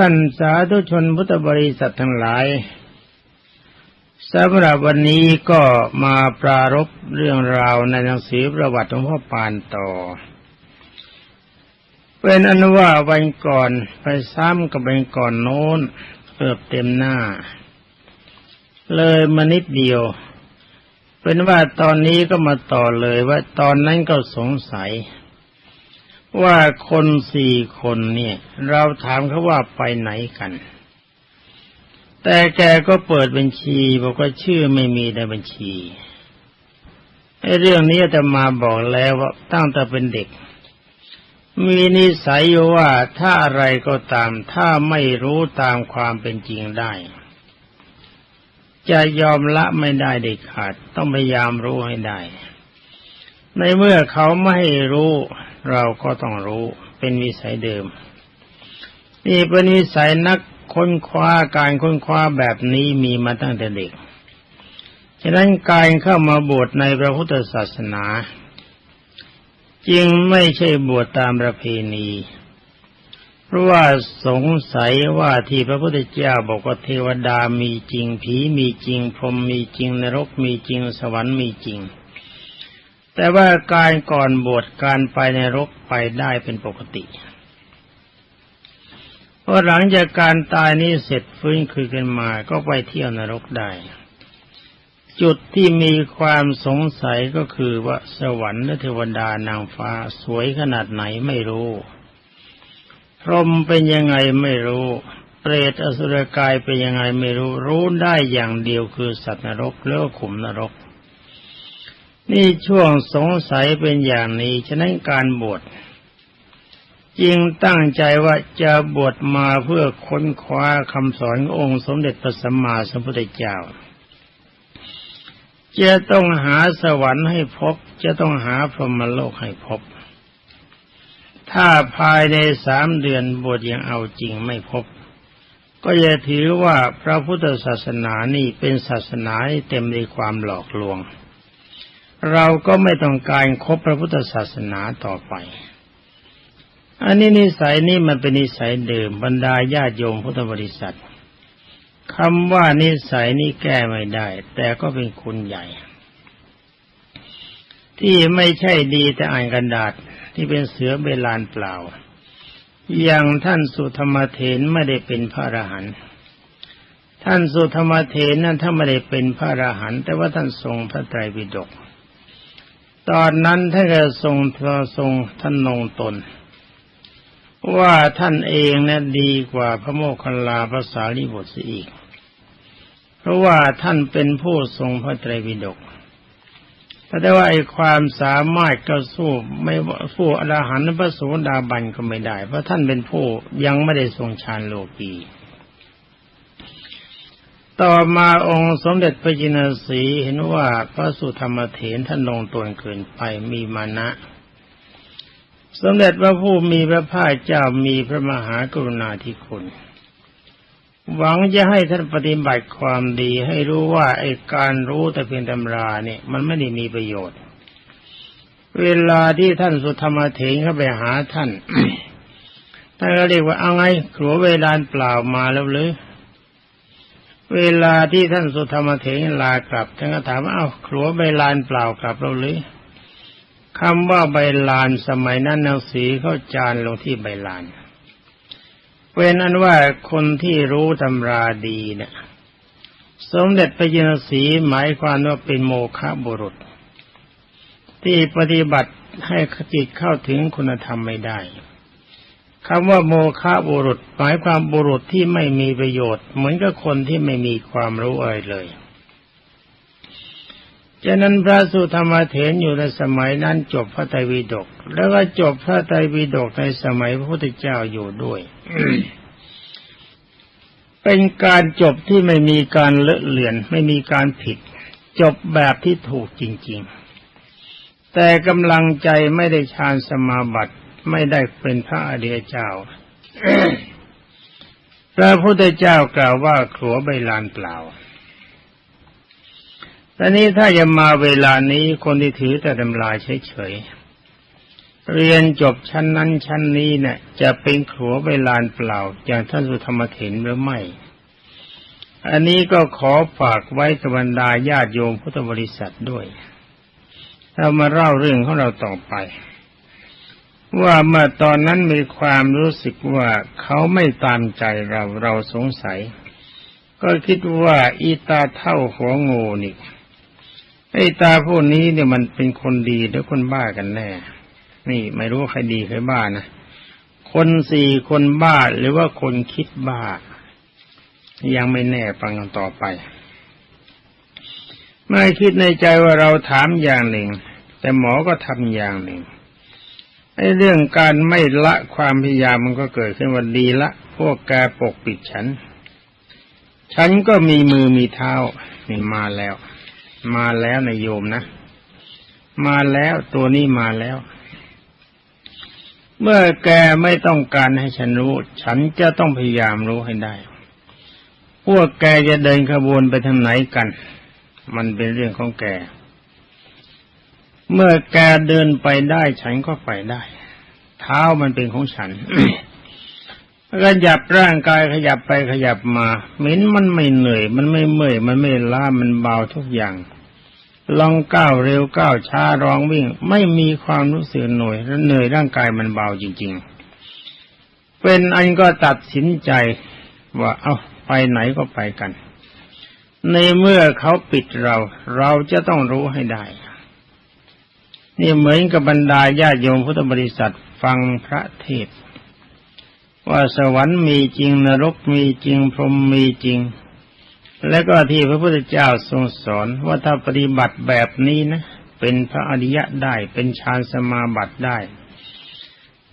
ท่านสาธุชนพุทธบริษัททั้งหลายสำหรับวันนี้ก็มาปรารบเรื่องราวในหนังสือประวัติของพ่อปานต่อ เป็นอนุว่าวันก่อนไปซ้ำกับวันก่อนโน้นเกือบเต็มหน้า เลยมานิดเดียว เป็นว่าตอนนี้ก็มาต่อเลยว่าตอนนั้นก็สงสัย ว่าคนสี่คนเนี่ย เราถามเขาว่าไปไหนกัน แต่แกก็เปิดบัญชีบอกว่าชื่อไม่มีในบัญชีไอ้เรื่องนี้จะมาบอกแล้วว่าตั้งแต่เป็นเด็ก มีนิสัยว่าถ้าอะไรก็ตาม ถ้าไม่รู้ตามความเป็นจริงได้ จะยอมละไม่ได้เด็ดขาด ต้องพยายามรู้ให้ได้ ในเมื่อเขาไม่รู้ เราก็ต้องรู้เป็นวิสัยเดิม นี่เป็นวิสัยนักค้นคว้าการค้นคว้าแบบนี้มีมาตั้งแต่เด็ก ฉะนั้นการเข้ามาบวชในพระพุทธศาสนา จึงไม่ใช่บวชตามประเพณี เพราะว่าสงสัยว่าที่พระพุทธเจ้าบอกว่าเทวดามีจริงผีมีจริงพรหมมีจริงนรกมีจริงสวรรค์มีจริง แต่ว่าการก่อนบวชการไปในรกไปได้เป็นปกติพอหลังจากการตายนี้เสร็จฟื้นคืนกันมาก็ไปเที่ยวนรกได้ จุดที่มีความสงสัยก็คือว่าสวรรค์และเทวดานางฟ้าสวยขนาดไหนไม่รู้พรหมเป็นยังไงไม่รู้ เปรตอสุรกายเป็นยังไงไม่รู้ รู้ได้อย่างเดียวคือสัตว์นรกแล้วขุมนรก นี่ช่วงสงสัยเป็นอย่างนี้ ฉะนั้นการบวชจึงตั้งใจว่าจะบวชมาเพื่อค้นคว้าคำสอนองค์สมเด็จพระสัมมาสัมพุทธเจ้า จะต้องหาสวรรค์ให้พบ จะต้องหาพรหมโลกให้พบ ถ้าภายในสามเดือนบวชยังเอาจริงไม่พบ ก็อย่าถือว่าพระพุทธศาสนานี่เป็นศาสนาเต็มด้วยความหลอกลวง เราก็ไม่ต้องการคบพระพุทธศาสนาต่อไป อันนี้นิสัยนี่มันเป็นนิสัยเดิมบรรดาญาติโยมพุทธบริษัทคำว่านิสัยนี่แก้ไม่ได้ แต่ก็เป็นคุณใหญ่ ที่ไม่ใช่ดีแต่อ่านกันดาษที่เป็นเสือเบลานเปล่า อย่างท่านสุธรรมเถนไม่ได้เป็นพระอรหันต์ท่านสุธรรมเถนนั้นถ้าไม่ได้เป็นพระอรหันต์แต่ว่าท่านทรงพระไตรปิฎก ตอนนั้นท่านก็ทรงทรงท่านนงตน ว่าท่านเองนะดีกว่าพระโมคคัลลาภาษาลิบุตรอีก เพราะว่าท่านเป็นผู้ทรงพระไตรปิฎกแต่ว่าไอ้ความสามารถก็สู้ไม่ผู้อรหันต์พระโสดาบันก็ไม่ได้ เพราะท่านเป็นผู้ยังไม่ได้ทรงฌานโลกี ต่อมาองค์สมเด็จพระจินสีเห็นว่าพระสุธรรมเถรท่านลงตนเกินไปมีมานะ สมเด็จพระผู้มีพระภาคเจ้ามีพระมหากรุณาธิคุณ หวังจะให้ท่านปฏิบัติความดีให้รู้ว่าไอ้การรู้แต่เพียงตำราเนี่ย มันไม่ได้มีประโยชน์ เวลาที่ท่านสุธรรมเถงเข้าไปหาท่านท่านก็เรียกว่าเอาไงขัวเวลาเปล่ามาแล้วหรือ เวลาที่ท่านสุธรรมเถงลากลับท่านก็ถามว่าเอ้าขลัวเวลานเปล่ากลับแล้วหรือคำว่าใบลานสมัยนั้นหนังสีเข้าจานลงที่ใบลานเป็นอันว่าคนที่รู้ตำราดีเนะี่ยสมเด็จพระยินสีหมายความว่าเป็นโมฆะบุรุษ ที่ปฏิบัติให้จิตเข้าถึงคุณธรรมไม่ได้ คำว่าโมฆะบุรุษหมายความบุรุษที่ไม่มีประโยชน์ เหมือนกับคนที่ไม่มีความรู้อะไรเลยฉะนั้นพระสุธรรมเถรอยู่ในสมัยนั้นจบพระไตรปิฎกแล้วก็จบพระไตรปิฎกในสมัยพระพุทธเจ้าอยู่ด้วย เป็นการจบที่ไม่มีการเลอะเลือน ไม่มีการผิด จบแบบที่ถูกจริง ๆ แต่กำลังใจไม่ได้ฌานสมาบัติ ไม่ได้เป็นพระอริยเจ้าพระพุทธเจ้ากล่าวว่าขัวใบลานเปล่าตอนนี้ถ้าจะมาเวลานี้คนที่ถือแต่ตำราเฉยๆ เรียนจบชั้นนั้นชั้นนี้เนี่ย จะเป็นขัวเวลานเปล่า อย่างท่านสุธรรมเถนหรือไม่ อันนี้ก็ขอฝากไว้กับบรรดาญาติโยมพุทธบริษัทด้วยเรามาเล่าเรื่องของเราต่อไป ว่าเมื่อตอนนั้นมีความรู้สึกว่าเขาไม่ตามใจเราเราสงสัย ก็คิดว่าอีตาเท่าหัวงูนี่ไอ้ตาพวกนี้เนี่ยมันเป็นคนดีหรือคนบ้ากันแน่ นี่ไม่รู้ใครดีใครบ้านะ คนสี่คนบ้าหรือว่าคนคิดบ้า ยังไม่แน่ฟังกันต่อไปเมื่อคิดในใจว่าเราถามอย่างหนึ่ง แต่หมอก็ทำอย่างหนึ่ง ไอ้เรื่องการไม่ละความพยายามมันก็เกิดขึ้นวันดีละ พวกแกปกปิดฉัน ฉันก็มีมือมีเท้านี่มาแล้ว มาแล้วนายโยมนะ มาแล้วตัวนี้มาแล้ว เมื่อแกไม่ต้องการให้ฉันรู้ ฉันจะต้องพยายามรู้ให้ได้ พวกแกจะเดินขบวนไปทางไหนกัน มันเป็นเรื่องของแก เมื่อแกเดินไปได้ฉันก็ไปได้ เท้ามันเป็นของฉันขยับร่างกายขยับไปขยับมาเหม็นมันไม่เหนื่อย มันไม่เมื่อยมันไม่ล้ามันเบาทุกอย่าง ลองก้าวเร็วก้าวช้าร้องวิ่ง ไม่มีความรู้สึกหน่วยและเหนื่อยร่างกายมันเบาจริง ๆ เป็นอันก็ตัดสินใจว่าเอาไปไหนก็ไปกัน ในเมื่อเขาปิดเรา เราจะต้องรู้ให้ได้ นี่เหมือนกับบรรดาญาโยมพุทธบริษัทฟังพระเทศ ว่าสวรรค์มีจริงนรกมีจริงพรหมมีจริง และก็ที่พระพุทธเจ้าทรงสอนว่าถ้าปฏิบัติแบบนี้นะ เป็นพระอริยะได้เป็นฌานสมาบัติได้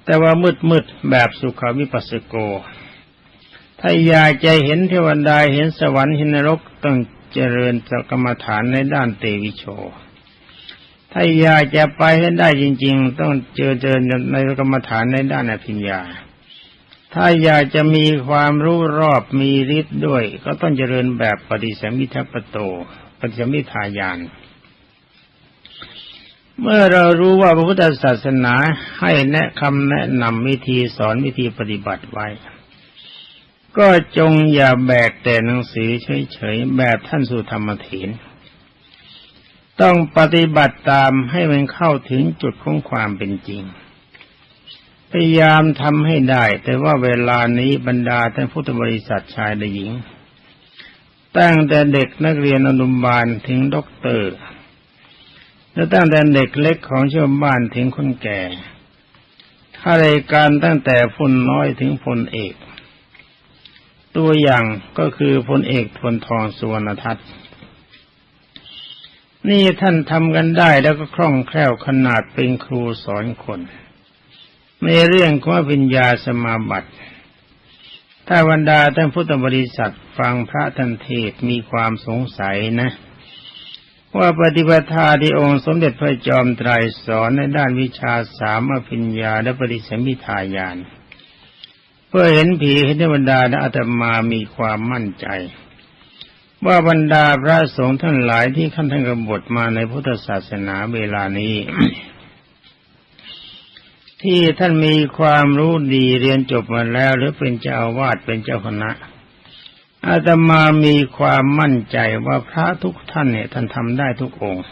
แต่ว่ามืดมืดแบบสุขวิปัสสโก ถ้าอยากจะเห็นเทวดาเห็นสวรรค์เห็นนรกต้องเจริญกรรมฐานในด้านเตวิโช ถ้าอยากจะไปให้ได้จริง ๆ ต้องเจอเจริญในกรรมฐานในด้านอภิญญา ถ้าอยากจะมีความรู้รอบมีฤทธิ์ด้วย ก็ต้องเจริญแบบปฏิสัมพิทัปโต ปฏิสัมพิทายาน เมื่อเรารู้ว่าพระพุทธศาสนาให้แนะคำแนะนำวิธีสอนวิธีปฏิบัติไว้ ก็จงอย่าแบกแต่หนังสือเฉยๆแบบท่านสุธรรมเถน ต้องปฏิบัติตามให้มันเข้าถึงจุดของความเป็นจริง พยายามทำให้ได้ แต่ว่าเวลานี้บรรดาท่านพุทธบริษัทชายและหญิง ตั้งแต่เด็กนักเรียนอนุบาลถึงด็อกเตอร์ และตั้งแต่เด็กเล็กของชาวบ้านถึงคนแก่ข้าราชการตั้งแต่พลน้อยถึงพลเอก ตัวอย่างก็คือพลเอกทวนทองสุวรรณทัตน์ นี่ท่านทำกันได้แล้วก็คล่องแคล่วขนาดเป็นครูสอนคนในเรื่องของปัญญาสมาบัติ ถ้าบรรดาท่านพุทธบริษัทฟังพระท่านเทศมีความสงสัยนะ ว่าปฏิปทาที่องค์สมเด็จพระจอมไตรสอนในด้านวิชาสามอภิญญาและปฏิสัมพิทายาน เพื่อเห็นผีเห็นเทวดาและอาตมามีความมั่นใจ ว่าบรรดาพระสงฆ์ท่านหลายที่ขั้นท่านกบฏมาในพุทธศาสนาเวลานี้ ที่ท่านมีความรู้ดีเรียนจบมาแล้ว หรือเป็นเจ้าวาสเป็นเจ้าคณะอาตมามีความมั่นใจว่าพระทุกท่านเนี่ยท่านทำได้ทุกองค์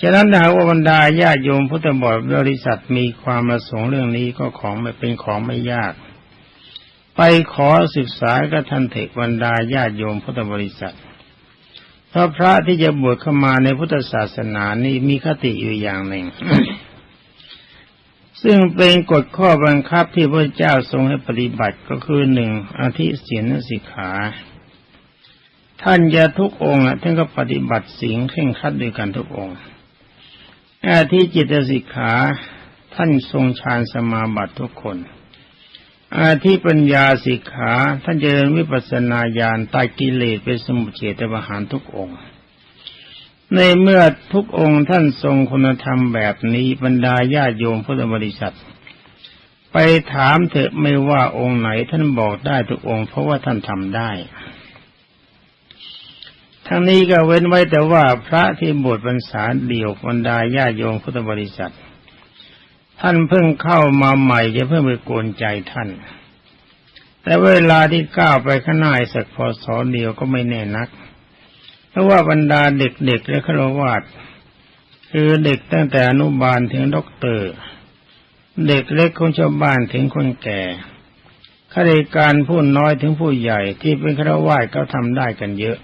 ฉะนั้นถ้าหากว่าบรรดาญาติโยมพุทธบริษัทมีความประสงค์เรื่องนี้ก็ของไม่เป็นของไม่ยาก ไปขอศึกษากับท่านเถกบรรดาญาติโยมพุทธบริษัทเพราะพระที่จะบวชเข้ามาในพุทธศาสนานี่มีคติอยู่อย่างหนึ่ง ซึ่งเป็นกฎข้อบังคับที่พระเจ้าทรงให้ปฏิบัติก็คือหนึ่งอาทิศีลสิกขาท่านจะทุกองค์ท่านก็ปฏิบัติสิ่งเคร่งครัดด้วยกันทุกองค์อาทิจิตสิกขา ท่านทรงฌานสมาบัติทุกคน อาทิปัญญาสิกขาท่านเจริญวิปัสนาญาณตายกิเลสเป็นสมุทเฉตประหารทุกองค์ ในเมื่อทุกองค์ท่านทรงคุณธรรมแบบนี้บรรดาญาติโยมพุทธบริษัท ไปถามเถอะไม่ว่าองค์ไหนท่านบอกได้ทุกองค์เพราะว่าท่านทำได้ ทั้งนี้ก็เว้นไว้แต่ว่าพระที่บวชพรรษาเดียวบรรดาญาติโยมพุทธบริษัท ท่านเพิ่งเข้ามาใหม่จะเพิ่งไปกวนใจท่าน แต่เวลาที่ก้าวไปข้างหน้าสักพอสอเดียวก็ไม่แน่นัก เพราะว่าบรรดาเด็กๆและฆราวาสคือเด็กตั้งแต่อนุบาลถึงด็อกเตอร์ เด็กเล็กของชาวบ้านถึงคนแก่ข้าราชการผู้น้อยถึงผู้ใหญ่ที่เป็นฆราวาสก็ทำได้กันเยอะ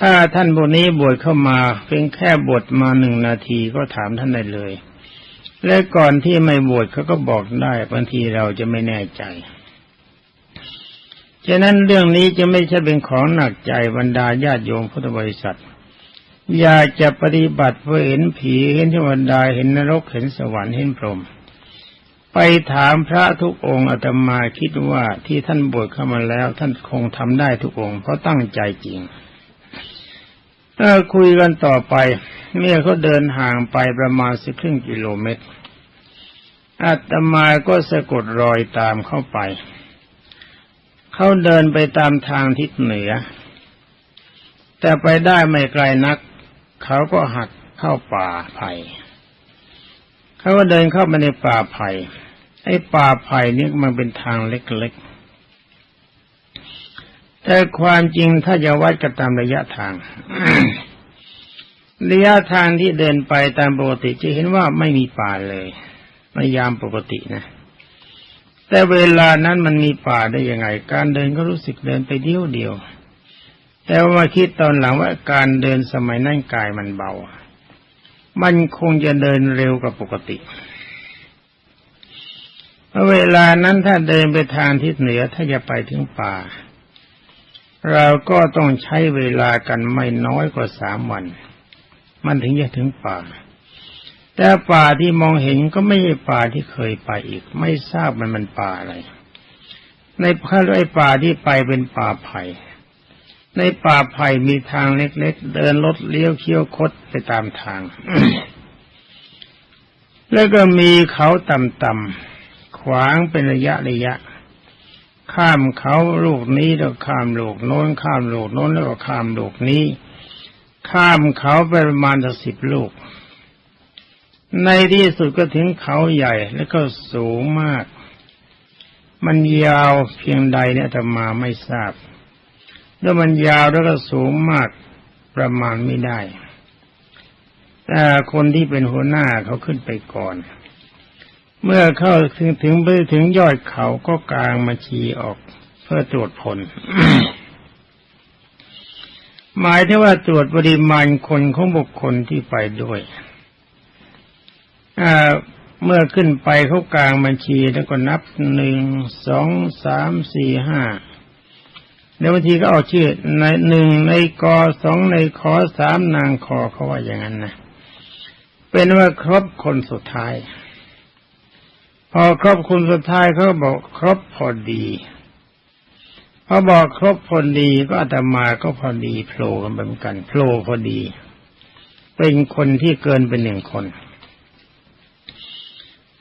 ถ้าท่านบทนี้บวชเข้ามาเพียงแค่บวชมาหนึ่งนาทีก็ถามท่านได้เลย และก่อนที่ไม่บวชเขาก็บอกได้บางทีเราจะไม่แน่ใจฉะนั้นเรื่องนี้จะไม่ใช่เป็นของหนักใจบรรดาญาติโยมพุทธบริษัท อยากจะปฏิบัติเพื่อเห็นผีเห็นเทวดาเห็นนรกเห็นสวรรค์เห็นพรหมไปถามพระทุกองค์อาตมาคิดว่าที่ท่านบวชเข้ามาแล้ว ท่านคงทำได้ทุกองค์เพราะตั้งใจจริง เออคุยกันต่อไป เมื่อเขาเดินห่างไปประมาณสิบครึ่งกิโลเมตรอาตมาก็สะกดรอยตามเข้าไป เขาเดินไปตามทางทิศเหนือ แต่ไปได้ไม่ไกลนัก เขาก็หักเข้าป่าไผ่เขาก็เดินเข้ามาในป่าไผ่ไอ้ป่าไผ่นี่มันเป็นทางเล็ก แต่ความจริงถ้าจะวัดกันตามระยะทาง ระยะทางที่เดินไปตามปกติจะเห็นว่าไม่มีป่าเลยในยามปกตินะ แต่เวลานั้นมันมีป่าได้ยังไง การเดินก็รู้สึกเดินไปเดียวเดียว แต่ว่ามาคิดตอนหลังว่าการเดินสมัยนั้นกายมันเบา มันคงจะเดินเร็วกว่าปกติเพราะเวลานั้นถ้าเดินไปทางทิศเหนือถ้าจะไปถึงป่า เราก็ต้องใช้เวลากันไม่น้อยกว่าสามวัน มันถึงจะถึงป่า แต่ป่าที่มองเห็นก็ไม่ใช่ป่าที่เคยไปอีก ไม่ทราบมันมันป่าอะไร ในพระไอ้ป่าที่ไปเป็นป่าไผ่ในป่าไผ่มีทางเล็กๆ เดินรถเลี้ยวเคี้ยวคดไปตามทาง แล้วก็มีเขาต่ำๆขวางเป็นระยะระยะ ข้ามเขาลูกนี้แล้วข้ามลูกโน้นข้ามลูกโน้นแล้วก็ข้ามลูกนี้ ข้ามเขาไปประมาณสิบลูก ในที่สุดก็ถึงเขาใหญ่แล้วก็สูงมาก มันยาวเพียงใดเนี่ยแต่มาไม่ทราบ แล้วมันยาวแล้วก็สูงมากประมาณไม่ได้แต่คนที่เป็นหัวหน้าเขาขึ้นไปก่อน เมื่อเข้าถึงถึงไปถึงยอดเขาก็กลางมาชีออก เพื่อตรวจผล หมายถึงว่าตรวจปริมาณคนของบุคคลที่ไปด้วยเมื่อขึ้นไปเขากลางบัญชีแล้วก็นับหนึ่งสองสามสี่ห้าเดี๋ยวบางทีก็เอาชื่อในหนึ่งในกอสองในขอสามนางคอเขาว่าอย่างนั้นนะเป็นว่าครบคนสุดท้าย พอครบคนสุดท้ายเขาบอกครบพอดีพอบอกครบพอดีก็อาตมาก็พอดีโผล่กันเหมือนกันโผล่พอดี เป็นคนที่เกินเป็นหนึ่งคน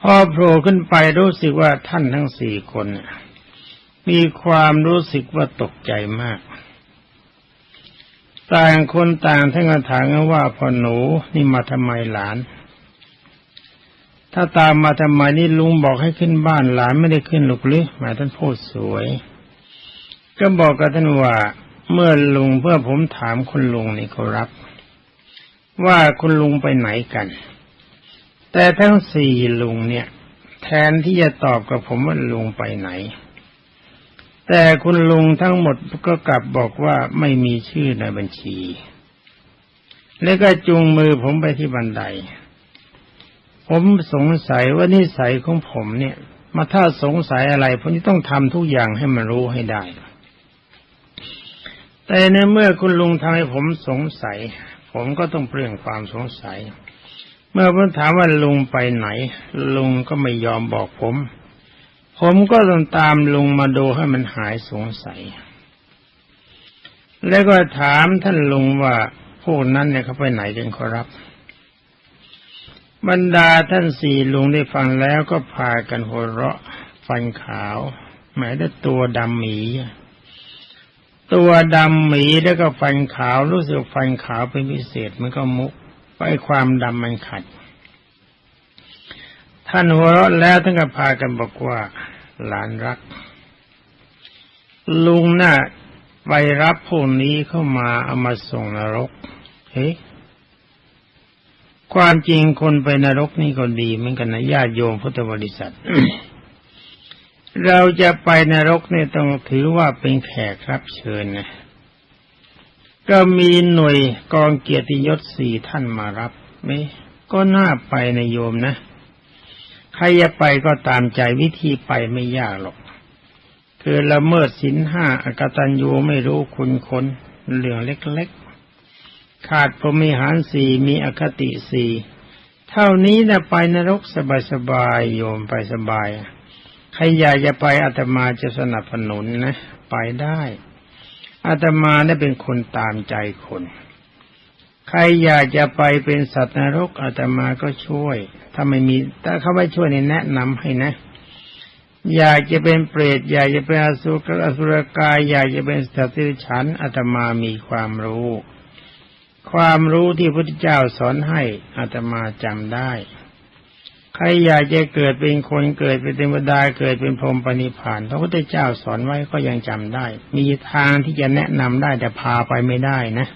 พอโผล่ขึ้นไปรู้สึกว่าท่านทั้งสี่คน มีความรู้สึกว่าตกใจมาก ต่างคนต่างท่านก็ถามว่าพ่อหนูนี่มาทำไมหลาน ถ้าตามมาทำไมนี่ลุงบอกให้ขึ้นบ้านหลานไม่ได้ขึ้นหรอกหรือหมายท่านพูดสวย ก็บอกกับท่านว่าเมื่อลุงเพื่อผมถามคุณลุงนี่เขารับ ว่าคุณลุงไปไหนกัน แต่ทั้งสี่ลุงเนี่ย แทนที่จะตอบกับผมว่าลุงไปไหน แต่คุณลุงทั้งหมดก็กลับบอกว่าไม่มีชื่อในบัญชี แล้วก็จุงมือผมไปที่บันได ผมสงสัยว่านิสัยของผมเนี่ย มาถ้าสงสัยอะไรผมจะต้องทำทุกอย่างให้มันรู้ให้ได้ แต่ในเมื่อคุณลุงทำให้ผมสงสัย ผมก็ต้องเปลี่ยนความสงสัย เมื่อผมถามว่าลุงไปไหน ลุงก็ไม่ยอมบอกผม ผมก็ต้องตามลุงมาดูให้มันหายสงสัย แล้วก็ถามท่านลุงว่าพวกนั้นเนี่ยเขาไปไหนกันขอรับ บรรดาท่านสี่ลุงได้ฟังแล้วก็พากันหัวเราะฟันขาวหมายถึงตัวดำหมี ตัวดำหมีแล้วก็ฟันขาวรู้สึกฟันขาวเป็นพิเศษมันก็มุกไปความดำมันขัด ท่านหัวเราะแล้วท่านก็พากันบอกว่า หลานรัก ลุงน่ะไปรับพวกนี้เข้ามาเอามาส่งนรก เฮ้ ความจริงคนไปนรกนี่ก็ดีเหมือนกันนะญาติโยมพุทธบริษัท เราจะไปนรกเนี่ยต้องถือว่าเป็นแขกรับเชิญนะก็มีหน่วยกองเกียรติยศสี่ท่านมารับไหมก็น่าไปนะโยมนะใครจะไปก็ตามใจวิธีไปไม่ยากหรอก คือละเมิดศีลห้าอากตัญญูไม่รู้คุณคนเรื่องเล็ก ขาดพรมิหารสี่มีอคติสี่เท่านี้นะไปนรกสบายๆโยมไปสบายใครอยากจะไปอาตมาจะสนับสนุนนะ ไปได้อาตมาได้เป็นคนตามใจคน ใครอยากจะไปเป็นสัตว์นรกอาตมาก็ช่วย ถ้าไม่มีถ้าเขาไม่ช่วยนี่แนะนำให้นะ อยากจะเป็นเปรตอยากจะเป็นอสุรอสุรกายอยากจะเป็นสัตว์ที่ฉันอาตมามีความรู้ ความรู้ที่พระพุทธเจ้าสอนให้อาตมาจำได้ ใครอยากจะเกิดเป็นคนเกิดเป็นเทวดาเกิดเป็นพรหมปณิพานพระพุทธเจ้าสอนไว้ก็ยังจำได้ มีทางที่จะแนะนำได้แต่พาไปไม่ได้นะ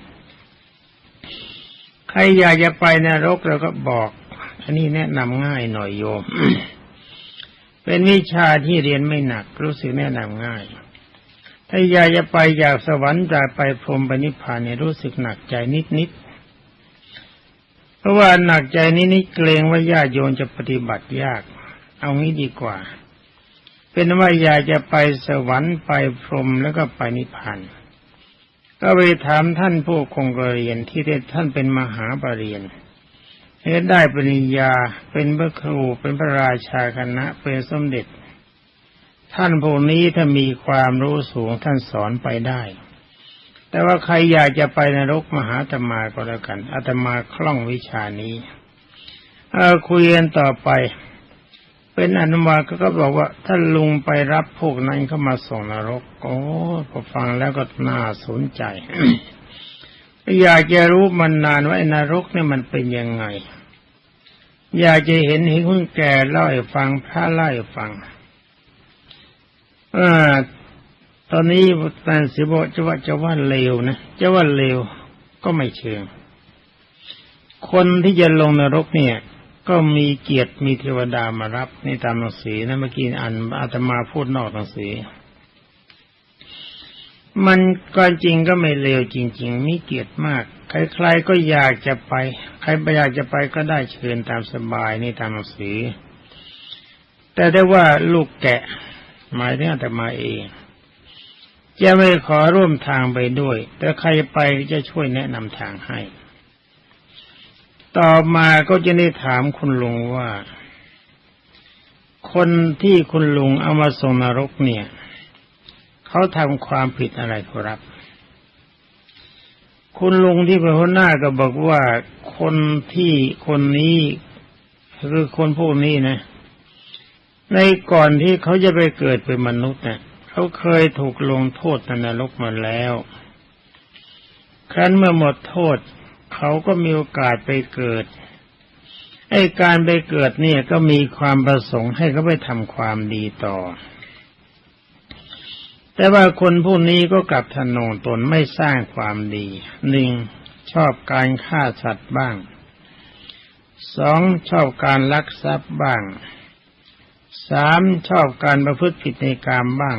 ใครอยากจะไปนรกเราก็บอก อันนี้แนะนำง่ายหน่อยโยม เป็นวิชาที่เรียนไม่หนัก รู้สึกแนะนำง่าย ถ้าอยากจะไปอยากสวรรค์จากไปพรหมปณิพพานเนี่ยรู้สึกหนักใจนิดๆ เพราะว่าหนักใจนิดๆเกรงว่าญาติโยมจะปฏิบัติยาก เอางี้ดีกว่า เป็นว่าอยากจะไปสวรรค์ไปพรมแล้วก็ไปนิพพานก็ไปถามท่านผู้คงกรเรียนที่ได้ท่านเป็นมหาปรริญญาได้ปริญญาเป็นพระครูเป็นพระราชาคณะเป็นสมเด็จ ท่านพวกนี้ถ้ามีความรู้สูงท่านสอนไปได้ แต่ว่าใครอยากจะไปนรกมหาตมาก็แล้วกันอาตมาคล่องวิชานี้เอาคุยกันต่อไป เป็นอนุมาก็ก็บอกว่าถ้านลุงไปรับพวกนั้นเข้ามาส่งนรกโอ้พอฟังแล้วก็น่าสนใจ อยากจะรู้มันนานว่าไอ้นรกเนี่ยมันเป็นยังไง อยากจะเห็นเห็นคุณแก่เล่าให้ฟังพระเล่าให้ฟัง อ่าตอนนี้ท่านสิบอจะว่าจะว่าเลวนะจะว่าเลวก็ไม่เชิง คนที่จะลงนรกเนี่ย ก็มีเกียรติมีเทวดามารับในตามหนังสือนะเมื่อกี้อ่านอาตมาพูดนอกหนังสือ มันก็จริงก็ไม่เลวจริง ๆ มีเกียรติมาก ใครๆก็อยากจะไป ใครอยากจะไปก็ได้เชิญตามสบายในตามหนังสือ แต่ได้ว่าลูกแกะ หมายถึงอาตมาเองจะไม่ขอร่วมทางไปด้วย แต่ใครไปจะช่วยแนะนำทางให้ ต่อมาก็จะได้ถามคุณลุงว่า คนที่คุณลุงเอามาส่งนรกเนี่ย เขาทำความผิดอะไรครับ คุณลุงที่เป็นหัวหน้าก็บอกว่าคนที่คนนี้คือคนพวกนี้นะ ในก่อนที่เขาจะไปเกิดเป็นมนุษย์เนี่ยเขาเคยถูกลงโทษในนรกมาแล้ว ครั้นเมื่อหมดโทษ เขาก็มีโอกาสไปเกิด ไอ้การไปเกิดเนี่ยก็มีความประสงค์ให้เขาไปทำความดีต่อ แต่ว่าคนพวกนี้ก็กลับทนงตนไม่สร้างความดีหนึ่งชอบการฆ่าสัตว์บ้างสองชอบการลักทรัพย์บ้าง สามชอบการประพฤติผิดในกามบ้าง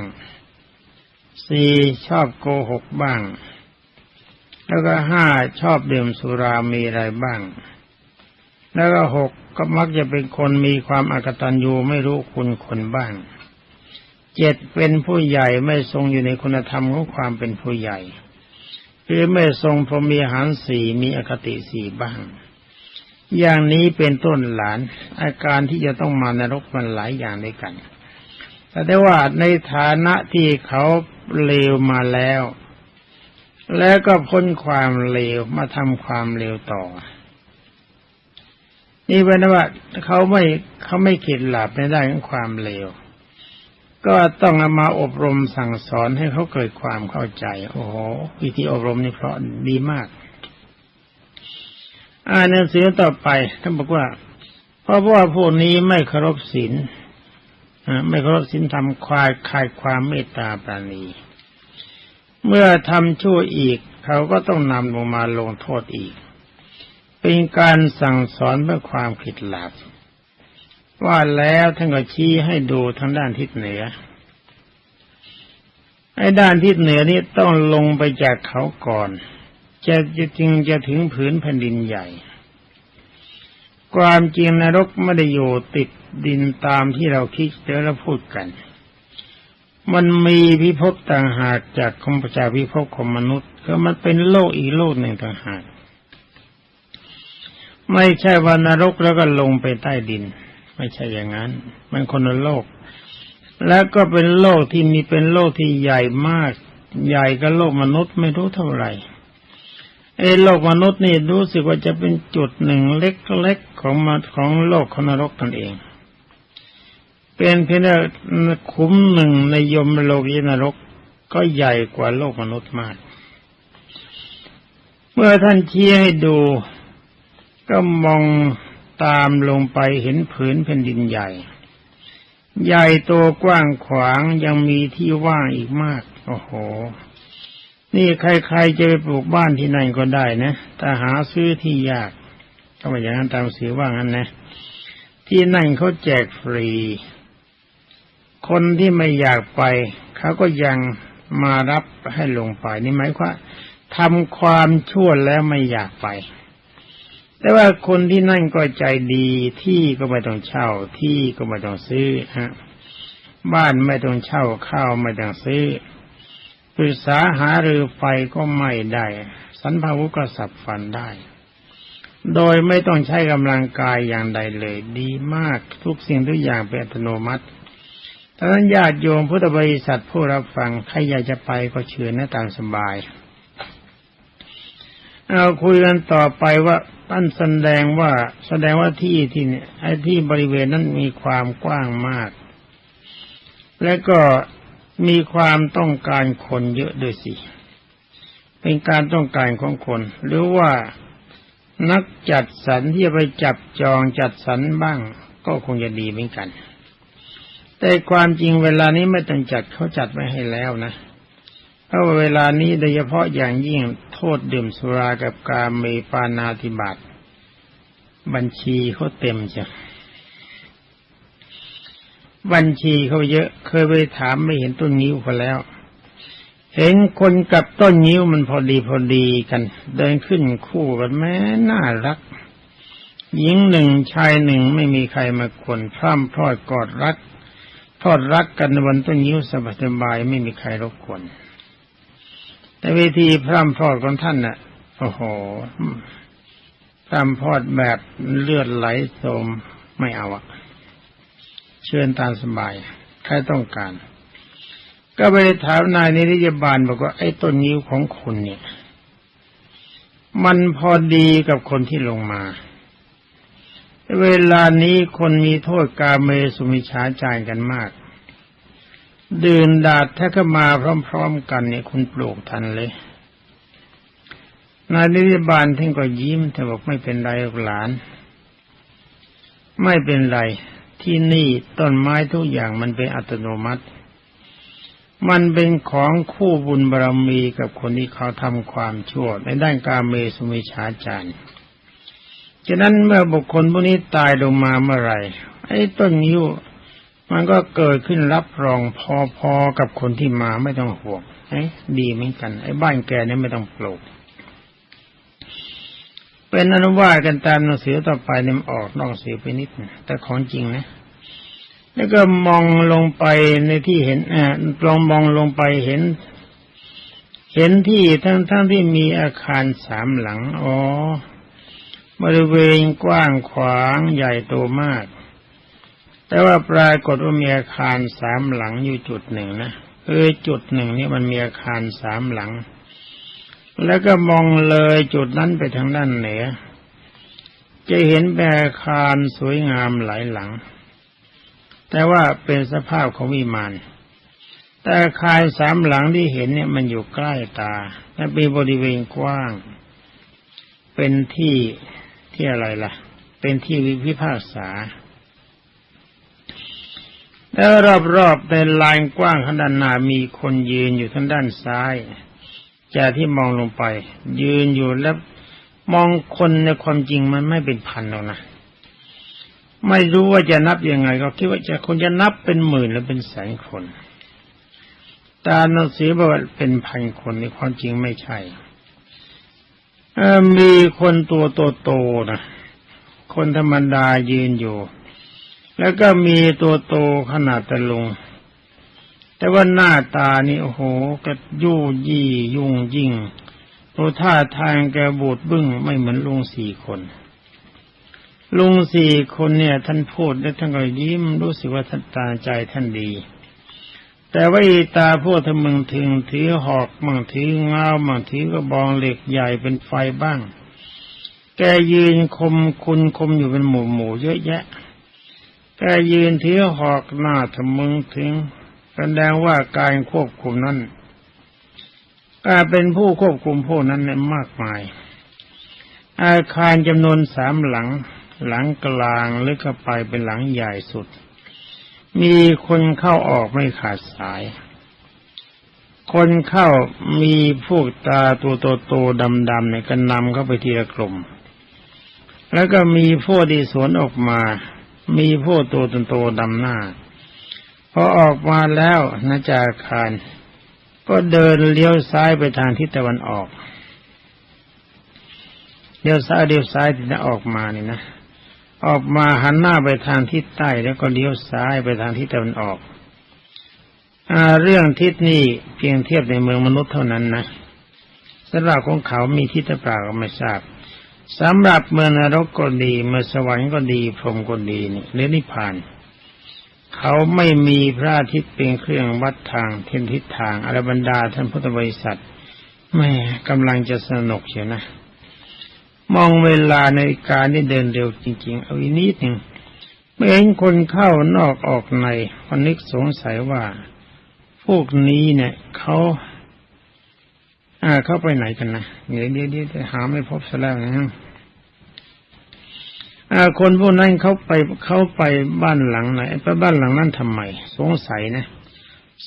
สี่ชอบโกหกบ้าง แล้วก็ห้าชอบดื่มสุรามีอะไรบ้าง แล้วก็หกก็มักจะเป็นคนมีความอากตันยูไม่รู้คุณคนบ้างเจ็ดเป็นผู้ใหญ่ไม่ทรงอยู่ในคุณธรรมของความเป็นผู้ใหญ่คือไม่ทรงพรมีหารสี่มีอคติสี่บ้าง อย่างนี้เป็นต้นหลาน อาการที่จะต้องมานรกมันหลายอย่างด้วยกันแต่ได้ว่าในฐานะที่เขาเลวมาแล้ว แล้วก็พ้นความเลวมาทำความเลวต่อ นี่เป็นว่าเขาไม่เขาไม่ขิดหลับในด้านของความเลว ก็ต้องเอามาอบรมสั่งสอนให้เขาเกิดความเข้าใจ โอ้โหวิธีอบรมนี่เพราะดีมาก อ่านหนังสือต่อไปท่านบอกว่า ราะว่าพวกนี้ไม่เคารพศีลไม่เคารพศีลทำควายคายความเมตตาปราณี เมื่อทำชั่วอีกเขาก็ต้องนำลงมาลงโทษอีก เป็นการสั่งสอนเพื่อความผิดหลับ ว่าแล้วท่านก็ชี้ให้ดูทางด้านทิศเหนือไอ้ด้านทิศเหนือนี่ต้องลงไปจากเขาก่อน จะจะจึงจะถึงผืนแผ่นดินใหญ่ ความจริงนรกไม่ได้อยู่ติดดินตามที่เราคิดแล้วพูดกัน มันมีพิภพต่างหากจากคมประชาพิภพของมนุษย์ ก็มันเป็นโลกอีกโลกหนึ่งต่างหาก ไม่ใช่ว่านรกแล้วก็ลงไปใต้ดิน ไม่ใช่อย่างนั้น มันคนละโลก แล้วก็เป็นโลกที่มีเป็นโลกที่ใหญ่มาก ใหญ่ก็โลกมนุษย์ไม่รู้เท่าไหร่ ไอ้โลกมนุษย์นี่รู้สึกว่าจะเป็นจุดหนึ่งเล็กๆของมาของโลกของนรกตนเอง เป็นเพียงแต่คุ้มหนึ่งในยมโลกีนรกก็ใหญ่กว่าโลกมนุษย์มาก เมื่อท่านเชี้ให้ดู ก็มองตามลงไปเห็นผืนแผ่นดินใหญ่ ใหญ่โตกว้างขวางยังมีที่ว่างอีกมาก โอ้โห นี่ใครๆจะไปปลูกบ้านที่นั่นก็ได้นะแต่หาซื้อที่ยากก็มาอย่างนั้นตามสือว่างั้นนะ ที่นั่นเขาแจกฟรี คนที่ไม่อยากไป เขาก็ยังมารับให้ลงไปนี่หมายความทำความชั่วแล้วไม่อยากไป แต่ว่าคนที่นั่นก็ใจดีที่ก็ไม่ต้องเช่า ที่ก็ไม่ต้องซื้อฮะบ้านไม่ต้องเช่าข้าวไม่ต้องซื้อ ปรึกษาหารือไฟก็ไม่ได้ สันพาวุก็สับฟันได้ โดยไม่ต้องใช้กำลังกายอย่างใดเลย ดีมากทุกสิ่งทุกอย่างเป็นอัตโนมัติดังนั้นญาติโยมพุทธบริษัทผู้รับฟังใครอยากจะไปก็เชิญนะตามสบาย เอาคุยกันต่อไปว่าตั้นแสดงว่าแสดงว่าที่ที่เนี่ยไอ้ที่บริเวณนั้นมีความกว้างมาก และก็ มีความต้องการคนเยอะด้วยสิ เป็นการต้องการของคน หรือว่านักจัดสรรที่ไปจับจองจัดสรรบ้าง ก็คงจะดีเหมือนกัน แต่ความจริงเวลานี้ไม่ต้องจัดเขาจัดไว้ให้แล้วนะเพราะว่าเวลานี้โดยเฉพาะอย่างยิ่งโทษดื่มสุรากับการเมปานาธิบาตบัญชีเขาเต็มจ้ะ บัญชีเขาเยอะ เคยไปถามไม่เห็นต้นนิ้วเขาแล้ว เห็นคนกับต้นนิ้วมันพอดีพอดีกัน เดินขึ้นคู่กันแม้น่ารัก หญิงหนึ่งชายหนึ่งไม่มีใครมาคนพร่ำพรอดกอดรักทอดรักกันบนต้นนิ้วสบายๆไม่มีใครรบกวนแต่เวทีพร่ำพรอดของท่านน่ะโอ้โหพร่ำพรอดแบบเลือดไหลโสมไม่เอาอะ เชิญตามสบายใครต้องการ ก็ไปถามนายนิริยบาลบอกว่าไอ้ต้นนิ้วของคุณเนี่ย มันพอดีกับคนที่ลงมา เวลานี้คนมีโทษกาเมสุมิชาจารกันมากดื่นดาดถ้าก็มาพร้อมๆกันเนี่ยคุณปลูกทันเลย นายนิริบาลท่านก็ยิ้มแต่บอกไม่เป็นไรหลาน ไม่เป็นไร ที่นี่ต้นไม้ทุกอย่างมันเป็นอัตโนมัติ มันเป็นของคู่บุญบารมีกับคนที่เขาทำความชั่วในด้านการเมสมิชาจารย์ฉะนั้นเมื่อบุคคลพวกนี้ตายลงมาเมื่อไหร่ไอ้ต้นยิ้วมันก็เกิดขึ้นรับรองพอๆกับคนที่มาไม่ต้องห่วงไอ้ดีเหมือนกัน ไอ้บ้านแกเนี่ยไม่ต้องปลูก เป็นอนุวาตกันตามหนังสือต่อไปนี่มันออกนอกสือไปนิดนะแต่ของจริงนะ แล้วก็มองลงไปในที่เห็นอ่าลองมองลงไปเห็น เห็นที่ทั้งทั้งที่มีอาคารสามหลัง อ๋อ บริเวณกว้างขวางใหญ่โตมาก แต่ว่าปรากฏว่ามีอาคารสามหลังอยู่จุดหนึ่งนะเออจุดหนึ่งนี่มันมีอาคารสามหลัง แล้วก็มองเลยจุดนั้นไปทางด้านเหนือ จะเห็นแบบอาคารสวยงามหลายหลัง แต่ว่าเป็นสภาพของวิมานแต่คารสามหลังที่เห็นเนี่ยมันอยู่ใกล้ตา และเป็นบริเวณกว้าง เป็นที่ที่อะไรล่ะ เป็นที่วิพิพากษา แล้วรอบๆในลานกว้างขนาดหนามีคนยืนอยู่ทางด้านซ้าย จากที่มองลงไป ยืนอยู่แล้วมองคนในความจริงมันไม่เป็นพันหรอกนะไม่รู้ว่าจะนับยังไง ก็คิดว่าจะคนจะนับเป็นหมื่นหรือเป็นแสนคนตาหนังสือบอกว่าเป็นพันคนในความจริงไม่ใช่มีคนตัวโตๆนะคนธรรมดายืนอยู่ แล้วก็มีตัวโตขนาดตะลุง แต่ว่าหน้าตานี่โอ้โหกระยู่ยี่ยุ่งยิ่งตัวท่าทางแกบูดบึ้งไม่เหมือนลุงสี่คนลุงสี่คนเนี่ย ท่านพูดแล้วท่านก็ยิ้มรู้สึกว่าท่านตาใจท่านดี แต่ว่าอีตาพวกทมึงถึงถือหอกมั่งถือเงามั่งถือกระบองเหล็กใหญ่เป็นไฟบ้าง แกยืนคมคุณคมอยู่เป็นหมู่หมู่เยอะแยะ แกยืนถือหอกหน้าทมึงถึง แสดงว่าการควบคุมนั้นการเป็นผู้ควบคุมพวกนั้นเนี่ยมากมาย อาคารจำนวนสามหลัง หลังกลางลึกเข้าไปเป็นหลังใหญ่สุด มีคนเข้าออกไม่ขาดสาย คนเข้ามีพวกตาตัวโตๆดำๆเนี่ยก็นำเข้าไปทีละกลุ่ม แล้วก็มีพวกดีสวนออกมา มีพวกตัวโตๆดำหน้า พอออกมาแล้วนาจาคาร ก็เดินเลี้ยวซ้ายไปทางทิศตะวันออกเลี้ยวซ้ายเลี้ยวซ้ายที่จะออกมานี่นะออกมาหันหน้าไปทางทิศใต้แล้วก็เลี้ยวซ้ายไปทางทิศตะวันออกอเรื่องทิศนี่เพียงเทียบในเมืองมนุษย์เท่านั้นนะสำหรับของเขามีทิศเปล่าก็ไม่ทราบสำหรับเมืองนรกก็ดี เมืองสวรรค์ก็ดีพรหมก็ดีนี่หรือนิพพาน เขาไม่มีพระอาทิตย์เป็นเครื่องวัดทางเทียนทิศทางอรบรรดาท่านพุทธบริษัทแม่กำลังจะสนุกเชียวนะ มองเวลาในการนี่เดินเร็วจริง ๆ เอาอีนิดหนึ่งเมื่อเห็นคนเข้านอกออกในคนนึกสงสัยว่า พวกนี้เนี่ยเขาอ่าเข้าไปไหนกันนะเดี๋ยวเดี๋ยวเดี๋ยวหาไม่พบซะแล้วนะ อาคนพวกนั้นเขาไปเขาไปบ้านหลังไหนไปบ้านหลังนั้นทำไม สงสัยนะ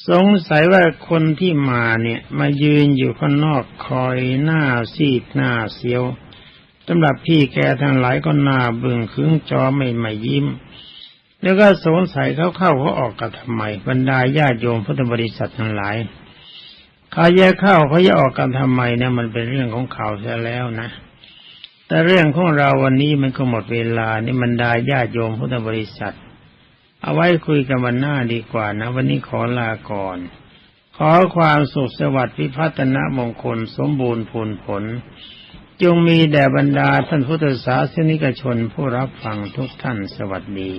สงสัยว่าคนที่มาเนี่ย มายืนอยู่ข้างนอกคอยหน้าซีดหน้าเสียวสำหรับพี่แกทั้งหลายก็หน้าเบิ่งคึ้งจอไม่ไม่ยิ้ม แล้วก็สงสัยเขาเข้าเขาออกกันทำไม บรรดาญาติโยมพุทธบริษัททั้งหลายเขาแยกเข้าเขาจะออกกันทำไมเนี่ยมันเป็นเรื่องของเขาเสียแล้วนะ แต่เรื่องของเราวันนี้มันก็หมดเวลานี่บรรดาญาโยมพุทธบริษัท เอาไว้คุยกันวันหน้าดีกว่านะ วันนี้ขอลาก่อน ขอความสุขสวัสดิ์พิพัฒนมงคลสมบูรณ์ผลผล จงมีแด่บรรดาท่านพุทธศาสนิกชนผู้รับฟังทุกท่านสวัสดี